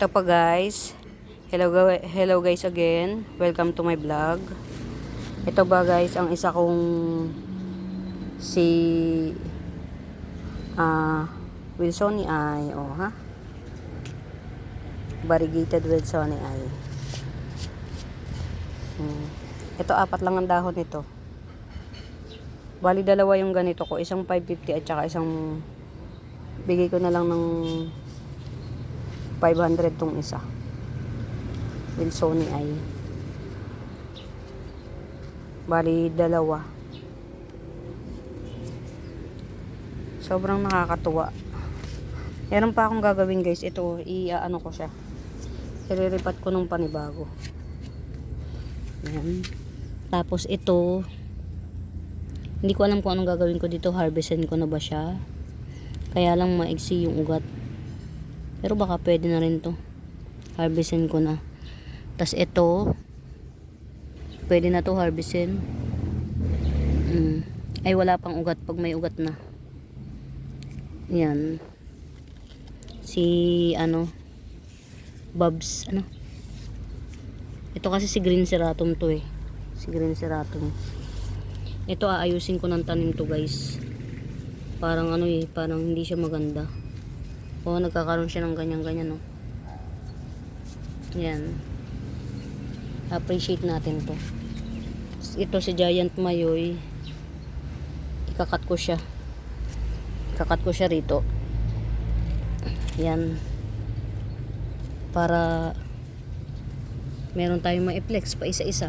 Ito pa guys. Hello, hello guys again. Welcome to my vlog. Ito ba guys ang isa kong si ah Wilsoni ay oh ha. Variegated Wilsoni ay. Hmm. Ito apat lang ang dahon nito. Bali dalawa yung ganito ko, isang 550 at saka isang bigay ko na lang ng 500 tong isa. Wilsoni ay. Bali, dalawa. Sobrang nakakatuwa. Meron pa akong gagawin guys. Ito, i-ano ko siya. Iriripat ko ng panibago. Yan. Tapos ito, hindi ko alam kung anong gagawin ko dito. Harvestin ko na ba siya? Kaya lang maigsi yung ugat. Pero baka pwede na rin to. Harvestin ko na. Tapos ito, pwede na to harvestin. Mm. Ay wala pang ugat pag may ugat na. Yan. Si ano, Bobs, ano? Ito kasi si Green Seratum to eh. Si Green Seratum. Ito aayusin ko ng tanim to guys. Parang ano eh, parang hindi siya maganda. O, nagkakaroon siya ng ganyan-ganyan, no? Yan. Appreciate natin to. Ito si Giant Mayoy. Ikakat ko siya. Ikakat ko siya rito. Yan. Para meron tayong ma-flex pa isa-isa.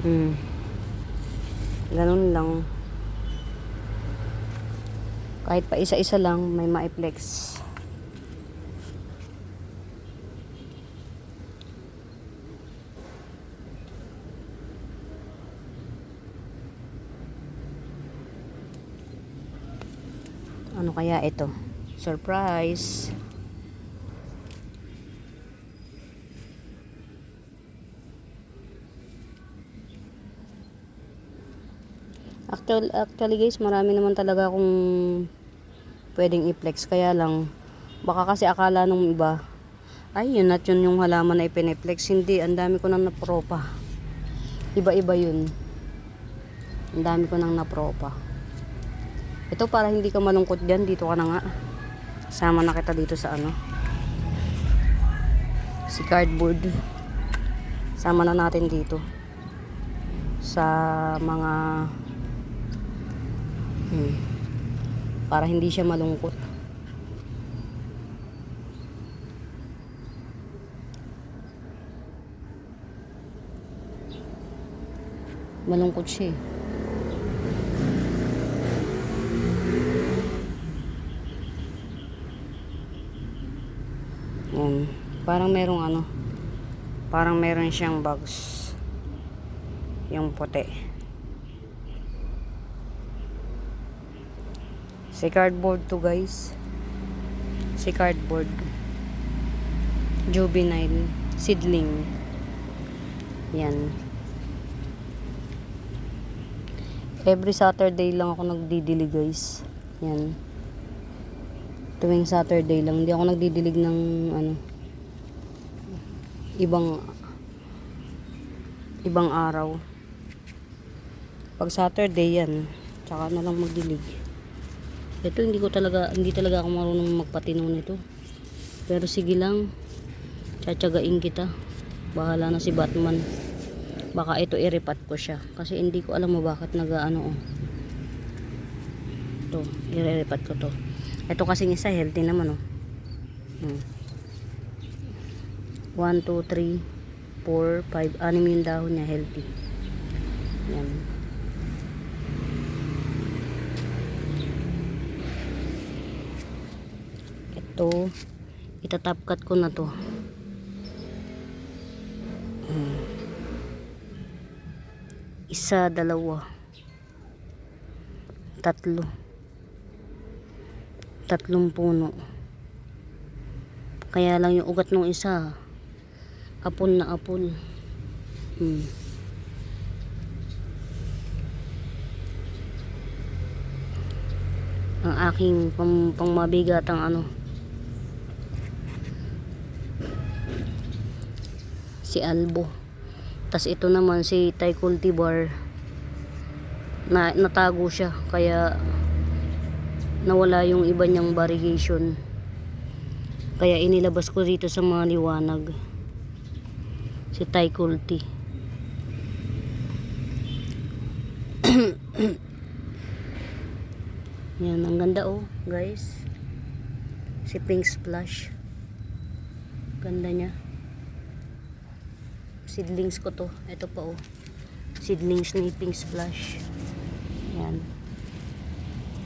Hmm. Ganun lang kahit pa isa-isa lang may ma-flex. Ano kaya ito? Surprise. Actual, actually guys, marami naman talaga akong pwedeng i-flex. Kaya lang, baka kasi akala nung iba, ay yun at yun yung halaman na ipineflex. Hindi, ang dami ko nang napropa. Iba-iba yun. Ang dami ko nang napropa. Ito para hindi ka malungkot dyan, dito ka na nga. Sama na kita dito sa ano. Si cardboard. Sama na natin dito. Sa mga Hmm. Para hindi siya malungkot. Malungkot siya eh. Yan. Parang merong ano. Parang meron siyang bugs. Yung puti. Si cardboard to guys. Si cardboard. Juvenile. Seedling. Yan. Every Saturday lang ako nagdidili guys. Yan. Tuwing Saturday lang. Hindi ako nagdidilig ng ano. Ibang ibang araw. Pag Saturday yan. Tsaka na lang magdilig. Ito hindi ko talaga hindi talaga ako marunong magpatino nito. Pero sige lang. Tsatsagain kita. Bahala na si Batman. Baka ito iripat ko siya kasi hindi ko alam mo bakit nagaano oh. Ito, iriripat ko to. Ito kasi isa healthy naman oh. Hmm. 1 2 3 4 5 anim yung dahon niya healthy. Yan. Ito itatapkat ko na to. Hmm. isa, dalawa. Tatlo. Tatlong puno. Kaya lang yung ugat ng isa apon na apon. Hmm. ang aking pang, pangmabigat ang ano si Albo. Tas ito naman si Thai Cultivar na natago siya kaya nawala yung iba niyang variegation. Kaya inilabas ko dito sa mga liwanag. Si Thai Culti. Yan, ang ganda oh, guys. Si Pink Splash. Ganda niya. Seedlings ko to. Ito pa oh. Seedlings ni Pink Splash. Yan.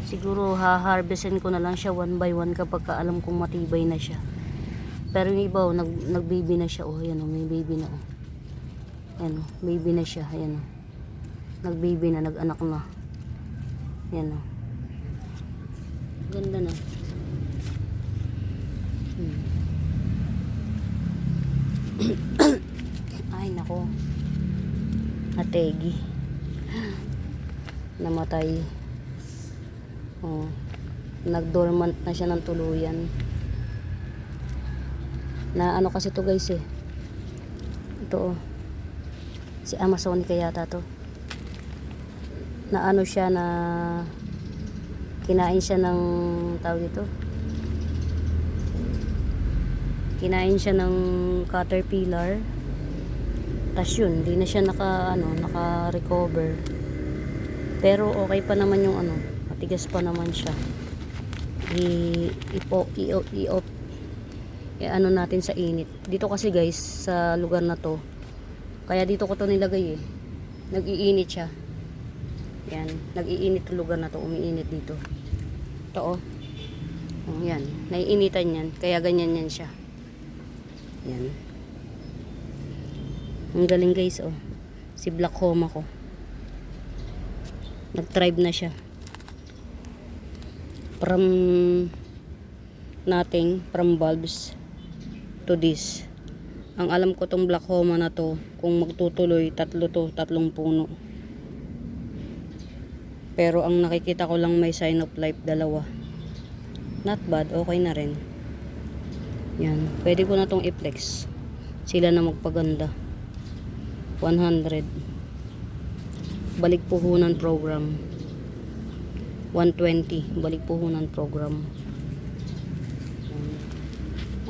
Siguro ha-harvestin ko na lang siya one by one kapag ka alam kong matibay na siya. Pero yung iba oh, nag, nag-baby na siya oh. Yan oh, may baby na oh. Yan oh, baby na siya. Yan oh. Nag-baby na, nag-anak na. Yan oh. Ganda na. Hmm. Ay, nako. Ategi. Namatay. Oh. Nag-dormant na siya ng tuluyan. Na ano kasi to guys eh. Ito oh. Si Amazon kaya yata to. Na ano siya na kinain siya ng tawag dito kinain siya ng caterpillar tas yun hindi na siya naka ano naka recover pero okay pa naman yung ano matigas pa naman siya i ipo i, i, i, ano natin sa init dito kasi guys sa lugar na to kaya dito ko to nilagay eh nag-iinit siya yan nag-iinit lugar na to umiinit dito ito oh. Oh, yan. Naiinitan yan. Kaya ganyan yan siya. Yan. Ang galing guys oh. Si Black Homa ko. Nag-tribe na siya. From nothing, from bulbs to this. Ang alam ko tong Black Homa na to, kung magtutuloy, tatlo to, tatlong puno. Pero ang nakikita ko lang may sign of life dalawa. Not bad, okay na rin. Yan, pwede ko na tong i-flex. Sila na magpaganda. 100. Balik puhunan program. 120. Balik puhunan program.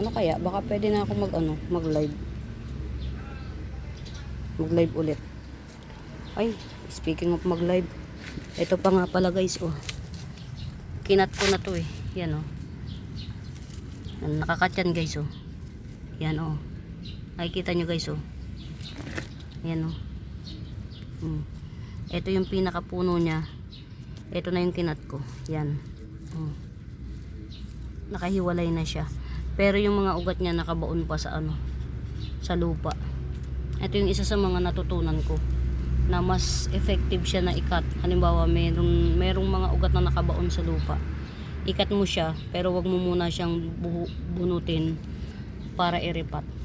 Ano kaya? Baka pwede na ako mag ano, mag live. Mag live ulit. Ay, speaking of mag live. Ito pa nga pala guys, oh. Kinat ko na to eh. Yan oh. Yan, Nakakat yan guys, oh. Yan oh. Nakikita nyo guys, oh. Yan oh. Hmm. Ito yung pinakapuno niya. Ito na yung kinat ko. Yan. Oh. Nakahiwalay na siya. Pero yung mga ugat niya nakabaon pa sa ano. Sa lupa. Ito yung isa sa mga natutunan ko na mas effective siya na ikat. Halimbawa, merong, merong mga ugat na nakabaon sa lupa. Ikat mo siya, pero wag mo muna siyang buhu, bunutin para iripat.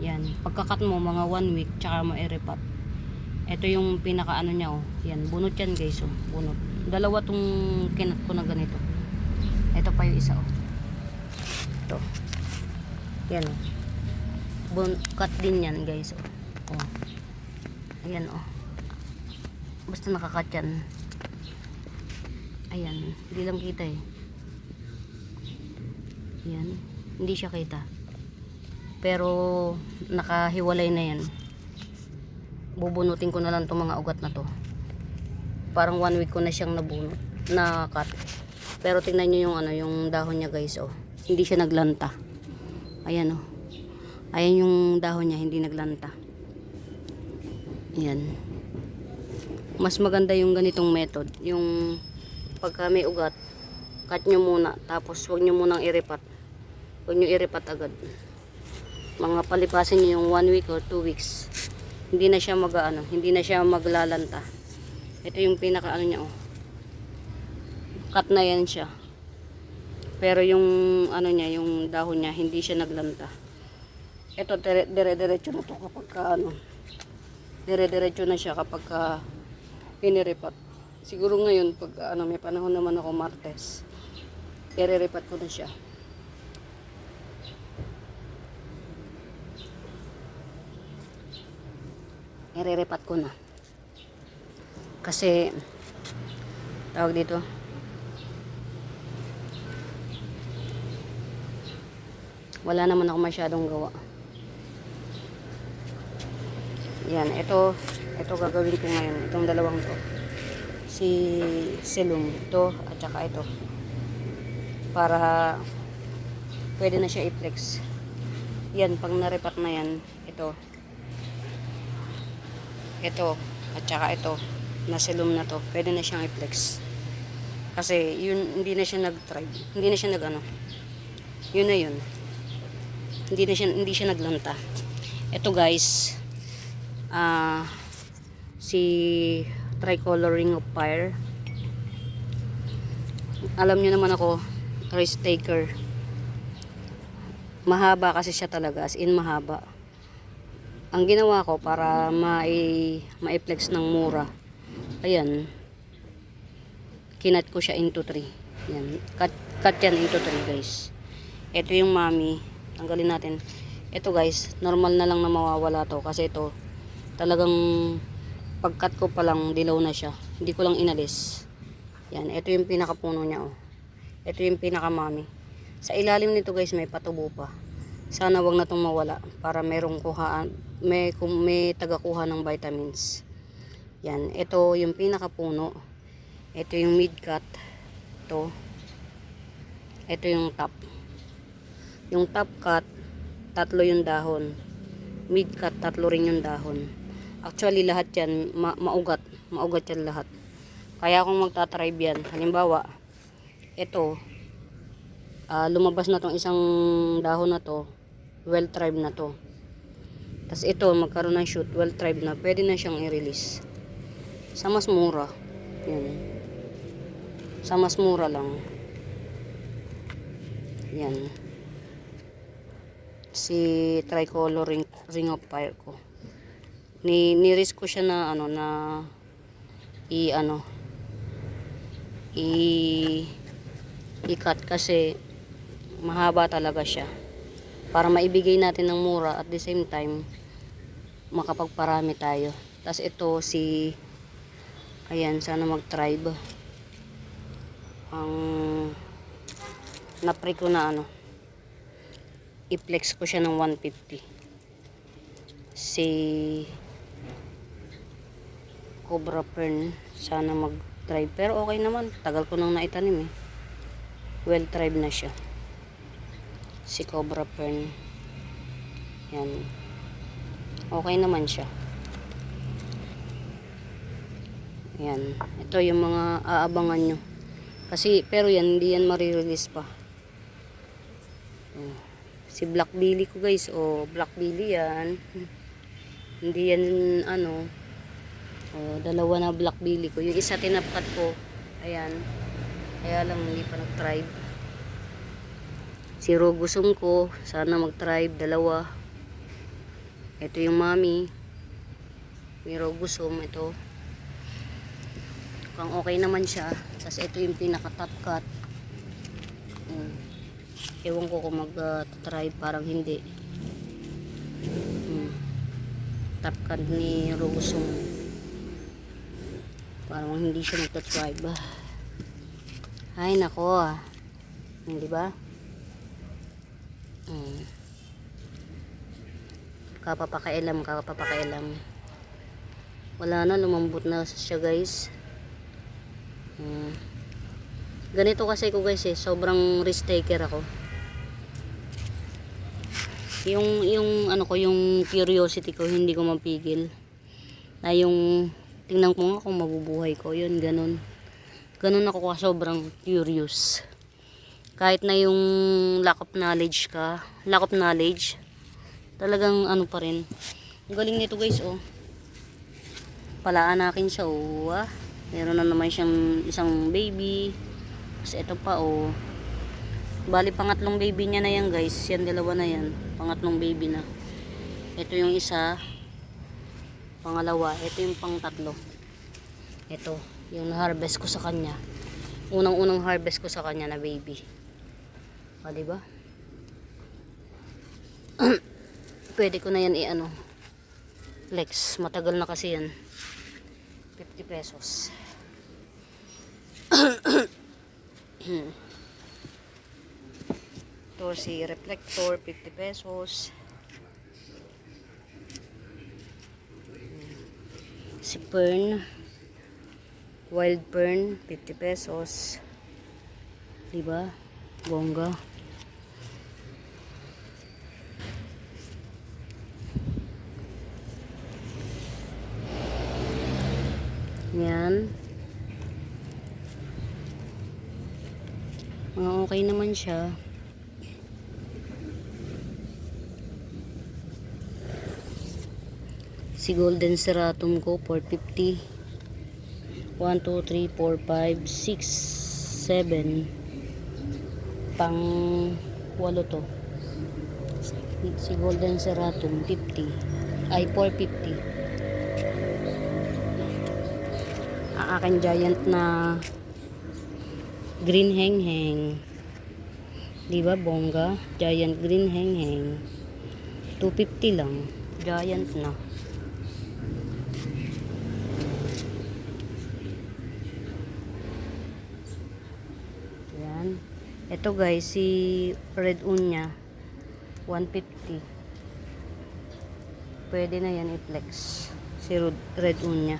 Yan. Pagkakat mo, mga one week, tsaka mo iripat. Ito yung pinaka ano niya, oh. Yan, bunot yan guys, oh. Bunot. Dalawa tong kinat ko na ganito. Ito pa yung isa, oh. Ito. Yan, oh. Bun cut din yan guys, oh. oh. Ayan oh. Basta nakakat yan. Ayan. Hindi lang kita eh. Ayan. Hindi siya kita. Pero nakahiwalay na yan. Bubunutin ko na lang itong mga ugat na to. Parang one week ko na siyang nabunot. Na-cut. Pero tingnan nyo yung ano, yung dahon niya guys oh. Hindi siya naglanta. Ayan oh. Ayan yung dahon niya, hindi naglanta. Yan. Mas maganda yung ganitong method. Yung pagka may ugat, cut nyo muna. Tapos huwag nyo munang iripat. Huwag nyo iripat agad. Mga palipasin nyo yung 1 week or 2 weeks. Hindi na siya mag ano, hindi na siya maglalanta. Ito yung pinaka ano niya oh. Cut na yan siya. Pero yung ano niya, yung dahon niya, hindi siya naglanta. Ito dire-diretso na to kapag ka, ano, dire-diretso na siya kapag ka piniripat. Siguro ngayon, pag ano, may panahon naman ako Martes, iriripat ko na siya. Irerepat ko na. Kasi, tawag dito, wala naman ako masyadong gawa. Yan, ito, ito gagawin ko ngayon. Itong dalawang to. Si Silum, ito, at saka ito. Para, pwede na siya i-flex. Yan, pag narepat na yan, ito. Ito, at saka ito, na Silum na to, pwede na siyang i-flex. Kasi, yun, hindi na siya nag-try. Hindi na siya nag-ano. Yun na yun. Hindi na siya, hindi siya naglanta. Ito guys, ah si tricolor ring of fire alam nyo naman ako risk taker mahaba kasi siya talaga as in mahaba ang ginawa ko para ma-flex ng mura ayan kinat ko siya into 3 yan cut, cut yan into 3 guys. Ito yung mami tanggalin natin. Ito guys normal na lang na mawawala to kasi ito talagang pagkat ko pa lang dilaw na siya. Hindi ko lang inalis. Yan ito yung pinakapuno niya oh. Ito yung pinakamami. Sa ilalim nito guys may patubo pa sana wag na tong mawala para merong kuhaan may, may tagakuha ng vitamins. Yan ito yung pinakapuno. Ito yung mid cut. Ito. Ito yung top. Yung top cut tatlo yung dahon. Mid cut tatlo rin yung dahon. Actually, lahat yan, ma- maugat. Maugat yan lahat. Kaya kung magtatribe yan, halimbawa, ito, ah, lumabas na tong isang dahon na to, well tribe na to. Tapos ito, magkaroon ng shoot, well tribe na, pwede na siyang i-release. Sa mas mura. Yan. Sa mas mura lang. Yan. Si tricolor ring, ring of fire ko ni ni-risk ko siya na ano na i ano i i-cut kasi mahaba talaga siya para maibigay natin ng mura at the same time makapagparami tayo. Tas ito si ayan sana mag-tribe. Ang napre ko na ano i-flex ko siya ng 150 si Cobra Fern sana mag tribe pero okay naman tagal ko nang naitanim eh. Well tribe na siya si Cobra Fern yan okay naman siya yan ito yung mga aabangan nyo kasi pero yan hindi yan marirelease pa Oh. si Black Billy ko guys oh Black Billy yan hindi yan ano Oh, dalawa na black billy ko. Yung isa tinapkat ko. Ayan. Kaya lang hindi pa nag-tribe. Si Rogusum ko. Sana mag-tribe. Dalawa. Ito yung mami. May Rogusum. Ito. Kung okay naman siya. Tapos ito yung pinaka-top cut. Hmm. Ewan ko kung mag-tribe. Parang hindi. Hmm. Top cut ni Rogusum parang hindi siya magta-tribe ay nako ah hindi ba hmm. kapapakailam kapapakailam. Wala na lumambot na siya guys. Hmm. ganito kasi ko guys eh. Sobrang risk taker ako. Yung yung ano ko yung curiosity ko hindi ko mapigil. Na yung tingnan ko nga kung mabubuhay ko. Yun ganun. Ganun ako ka sobrang curious kahit na yung lack of knowledge ka lack of knowledge talagang ano pa rin. Ang galing nito guys oh. Palaanakin siya oh ah. meron na naman siyang isang baby. Tapos ito pa oh. Bali pangatlong baby niya na yan guys. Yan dalawa na yan. Pangatlong baby na. Ito yung isa. Pangalawa. Ito yung pang tatlo ito yung harvest ko sa kanya. Unang unang harvest ko sa kanya na baby o diba pwede ko na yan i ano Flex. Matagal na kasi yan. 50 pesos. Ito si reflector, 50 pesos. Si Fern, wild fern, 50 pesos. Diba? Bongga. Yan. Mga okay naman siya. Si Golden Seratum ko, 450. 1, 2, 3, 4, 5, 6, 7. Pang walo to. Si Golden Seratum, 50. Ay, 450. Ang aking giant na green heng heng. Di ba, bongga? Giant green heng heng. 250 lang. Giant na. Yan. Ito guys, si Red Unya 150. Pwede na yan i-flex. Si Red- Red Unya.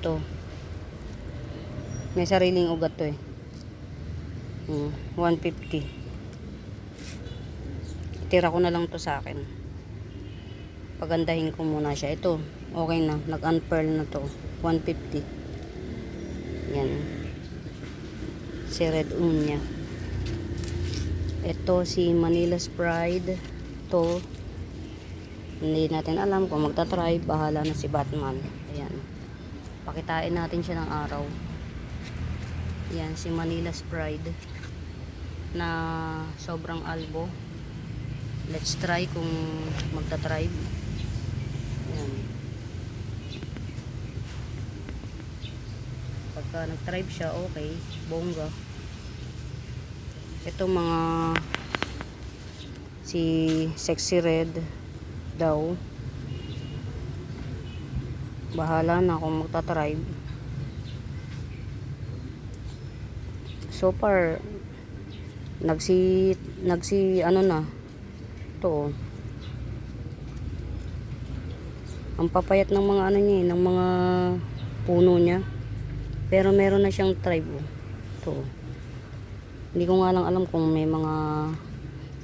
Ito. May sariling ugat to eh. Hmm, 150. Tira ko na lang to sa akin. Pagandahin ko muna siya. Ito, okay na. Nag-unpearl na to. 150. Yan. Si Red Unya. Ito si Manila's Pride. Ito. Hindi natin alam kung magta-try. Bahala na si Batman. Ayan. Pakitain natin siya ng araw. Yan, si Manila's Pride na sobrang albo. Let's try kung magta-tribe. Yan. Pagka nag-tribe siya, okay. Bongga. Ito mga si Sexy Red daw. Bahala na kung magta-tribe. So far, nagsi, nagsi, ano na, to, ang papayat ng mga ano niya, eh, ng mga puno niya. Pero meron na siyang tribe, oh. to. Hindi ko nga lang alam kung may mga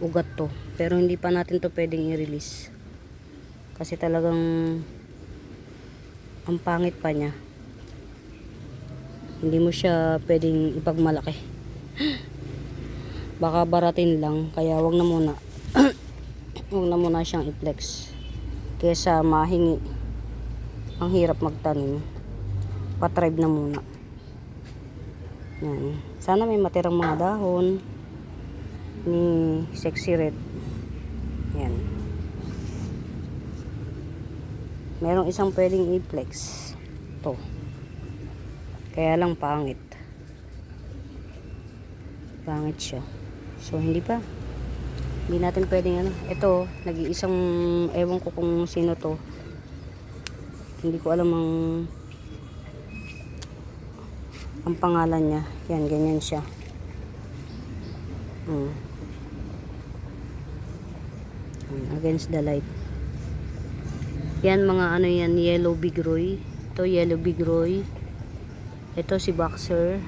ugat to. Pero hindi pa natin to pwedeng i-release. Kasi talagang ang pangit pa niya. Hindi mo siya pwedeng ipagmalaki. Baka baratin lang, kaya wag na muna. Wag na muna siyang i-flex. Kesa mahingi. Ang hirap magtanim. Patribe na muna. Yan. Sana may matirang mga dahon ni Sexy Red. Yan. Merong isang pwedeng i-flex. To. Kaya lang pangit. Pangit siya. So, hindi pa. Hindi natin pwedeng ano. Ito, nag-iisang, ewan ko kung sino to. Hindi ko alam ang ang pangalan niya. Yan, ganyan siya. Hmm. Hmm, Against the light. Yan mga ano yan, yellow big roy. Ito yellow big roy. Ito si boxer.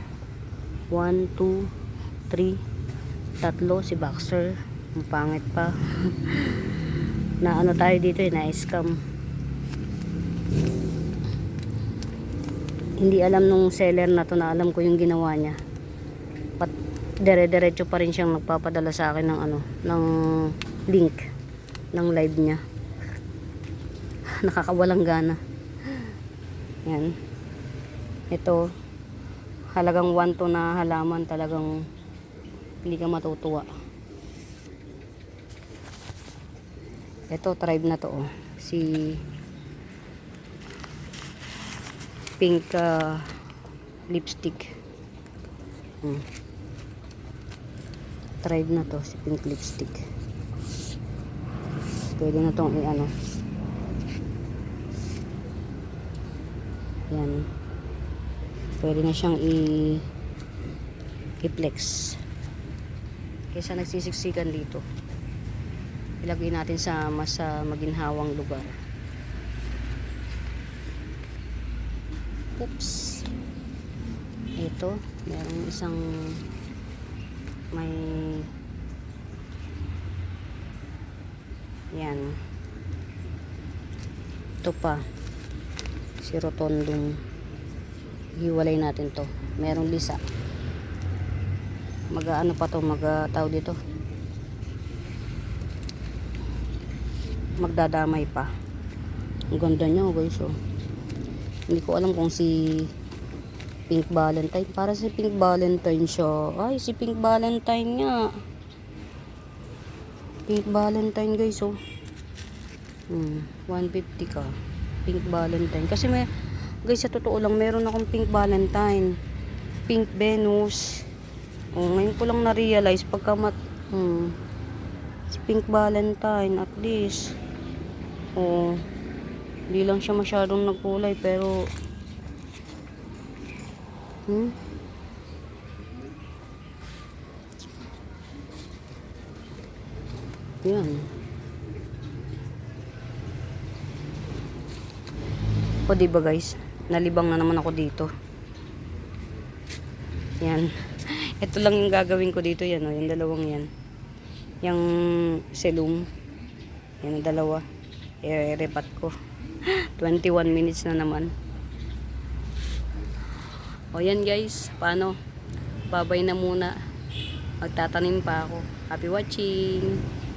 1, 2, 3, tatlo si boxer. Ang pangit pa. na ano tayo dito eh, na-scam. Hindi alam nung seller na to na alam ko yung ginawa niya. Pat dire-diretso pa rin siyang nagpapadala sa akin ng ano, ng link ng live niya. Nakakawalang gana. Yan. Ito, halagang 1 to na halaman talagang hindi ka matutuwa. Ito, tribe na to. Oh. Si pink ah, lipstick. Hmm. Tribe na to, si pink lipstick. Pwede na tong i-ano. Yan. Pwede na siyang i i-flex. Kaysa nagsisiksikan dito. Ilagay natin sa mas maginhawang lugar. Oops. Ito, merong isang may yan. Ito pa. Si Rotondong. Hiwalay natin to. Merong lisa. Mag ano pa to, mag ah, tawag dito. Magdadamay pa. Ang ganda niya guys oh. Hindi ko alam kung si Pink Valentine. Para si Pink Valentine siya. Ay, si Pink Valentine nga. Pink Valentine guys oh. Hmm, 150 ka. Pink Valentine. Kasi may, guys sa totoo lang, meron akong Pink Valentine. Pink Venus. Oh, ngayon ko lang na-realize pagka mat... Hmm, si Pink Valentine at least. Oh, hindi lang siya masyadong nagkulay pero Hmm? Yan. O di ba guys? Nalibang na naman ako dito. Yan. Ito lang yung gagawin ko dito yan, oh, yung dalawang yan. Yung selum. Yan dalawa. I-repat ko. 21 minutes na naman. O yan guys, paano? Babay na muna. Magtatanim pa ako. Happy watching!